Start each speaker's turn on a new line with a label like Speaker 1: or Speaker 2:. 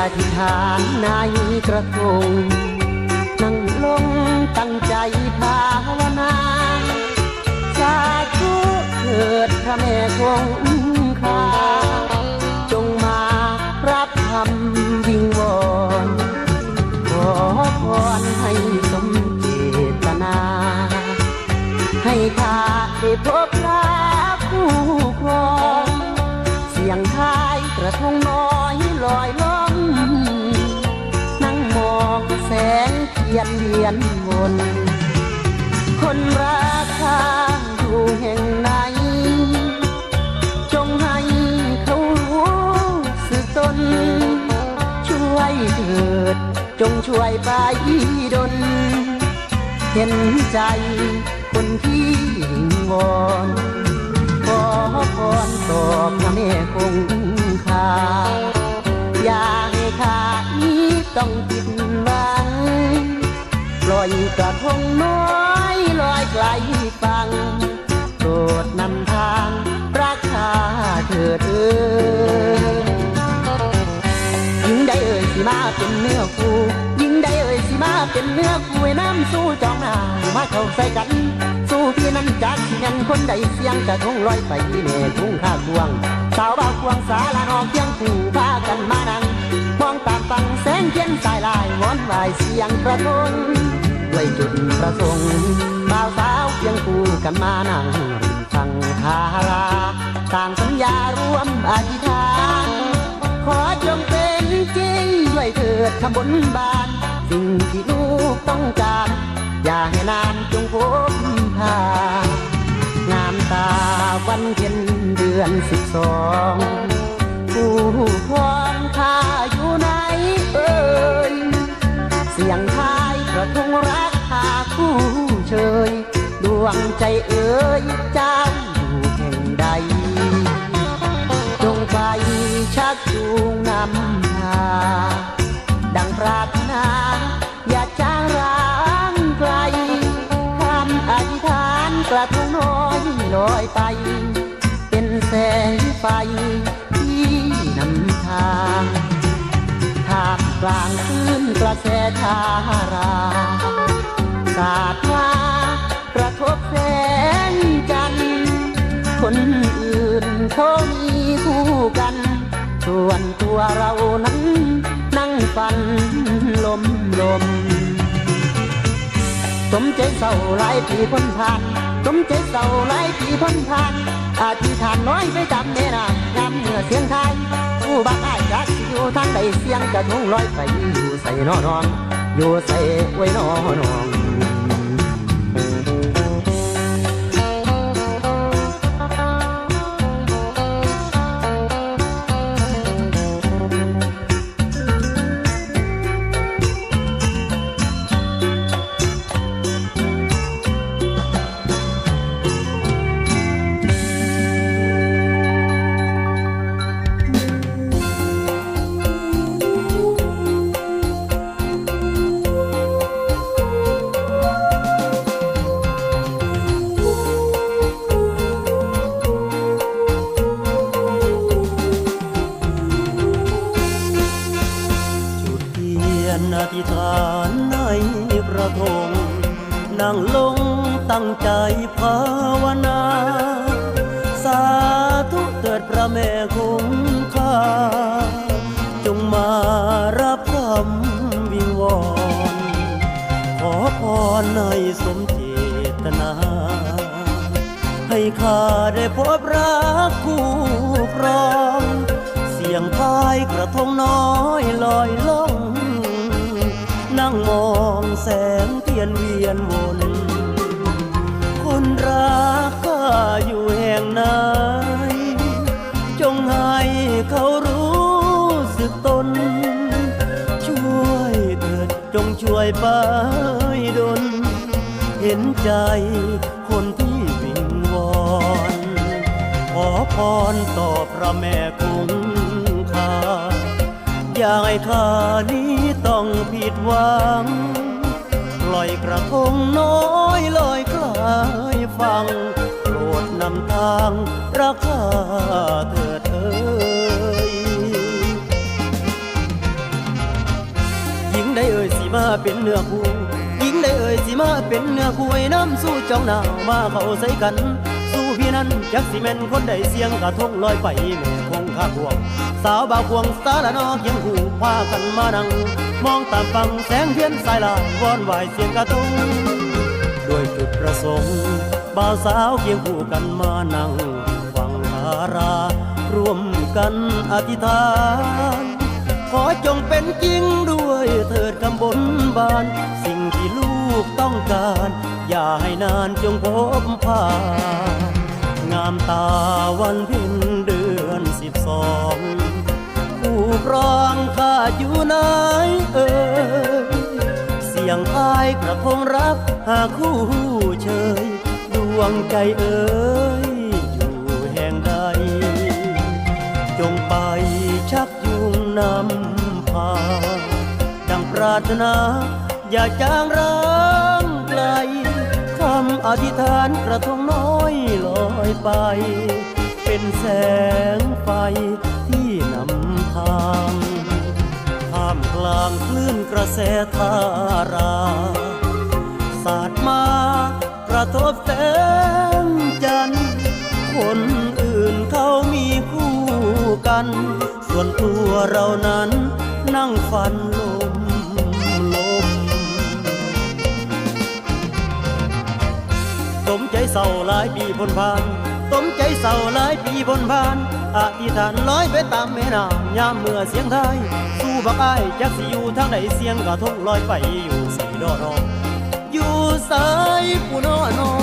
Speaker 1: อธิษฐานในกระทงนั่งลงตั้งใจภาวนา สาธุเถิดพระแม่คงคาจงมารับคำวิงวอนขอพรให้สมเจตนา ให้ข้าได้พบรักคู่ครอง เสียงทายกระทงน้อย เวียนวนคนราคาอยู่แห่งไหน จงให้เขารู้สึกตน ช่วยเถิด จงช่วยไปดลเห็นใจคนที่วิงวอนขอพรตอบพระแม่คงคาอย่าให้ข้านี้ต้องผิดหวัง อยกระทงน้อยลอยไกลฟังโปรดนำทางรักษาเถิดเอ่ยยิ่งได้เอ่ยสิมาเป็นเนื้อคู่ยิ่งได้เอ่ยสิมาเป็นเนื้อคู่น้ำสู้จองหน้ามาเข้าใส่กัน สู้พี่นั้นจากที่นั้นคนใดเสียงกระทงลอยไปที่แม่ทุ่งข้าควง สาวบ่าวควงสาลานอกเคียงคู่พากันมานั่งมองตามฟังแสงเทียนสายลายวอนวายเสียงกระทง ด้วยจุดประสงค์บ่าวสาวเคียงคู่กันมานั่งริมฟังคาราต่างสัญญารวมอธิษฐาน ขอจงเป็นจริงด้วยเถิดขบนบาน สิ่งที่ลูกต้องการ อย่าให้นานจงพบพางามตาวันเพ็ญเดือนสิบสองผู้ครองข้าอยู่นเท้ายกระทงรักหาคู่เชยดวงใจเอ่ยเจ้าอยู่แห่งใด จงไปชักจูงนำพาดังปรารถนาอย่าจางร้างไกลคำอธิษฐานกระทงน้อยลอยไป กลางคืนกระแสชาราสาดมากระทบแสงจันทร์คนอื่นเขามีคู่กัน ส่วนตัวเรานั้น นั่งฝันลมลมสมใจเศร้าหลายปีพ้นผ่านสมใจเศร้าหลายปีพ้นผ่านอธิษฐานน้อยไปจำเนนางามเมื่อเสียงไทยผู้บัก ทางใดเสียงกระทงลอยไปอยู่ใส่นอนองอยู่ใส่ไว้นอนอง
Speaker 2: ระทงนั่งลงตั้งใจภาวนา สาธุเกิดพระแม่คงคาจงมารับคำวิงวอนขอพรให้สมเจตนา ให้ข้าได้พบรักคู่ ยนวียนวนคนรักข้าอยู่แห่งไหนจงให้เขารู้สึกตน ช่วยเถิดจงช่วยไปดลเห็นใจคนที่วิงวอนขอพรต่อพระแม่คงคาอย่าให้ข้านี้ต้องผิดหวัง ลอยกระทงน้อยลอยกลายฟังโปรดนำทางรักษาเธอเธอยิงได้เอ่ยสีมาเป็นเนื้อคู่ยิงได้เอ่ยสีมาเป็นเนื้อคู่น้ำสู้จ้องหนาวมาเขาใส่กัน จักสิแม่นคนใดเสียงกระทงลอยไปแม่คงข้าพวง สาวบ่าวพวงสารนอกยังหูพากันมานั่ง มองตามฟังแสงเทียนสายลาวอนไหวเสียงกระทงด้วยจุดประสงค์บ่าวสาวเคียงคู่กันมานั่งฟังธาราร่วมกันอธิษฐาน ขอจงเป็นจริงด้วยเถิดคำบนบาน สิ่งที่ลูกต้องการ อย่าให้นานจงพบผ่าน ตาวันเพ็ญเดือนสิบสองผู้ครองข้าอยู่ไหนเอ่ยเสียงอายกระทงรักหาคู่เชยดวงใจเอ่ยอยู่แห่งใด จงไปชักยุงนำพาดังปรารถนาอย่าจางร้างไกำอธิษฐานกระทงน้อยลอยไป เป็นแสงไฟที่นำทางท่ามกลางคลื่นกระแสทารา สาดมากระทบแสงจันทร์คนอื่นเขามีคู่กัน ส่วนตัวเรานั้นนั่งฟันลมล สมใจเศร้าหลายปีบนพานสมใจเศร้าหลายปีบนพานอธิษฐานลอยไปตามแม่น้ำยามเมื่อเสียงไทยสู้บักอ้ายจักสิอยู่ทางไหนเสียงกระทงลอยไปอยู่ส่ดอรออยู่สายผู้นอนอ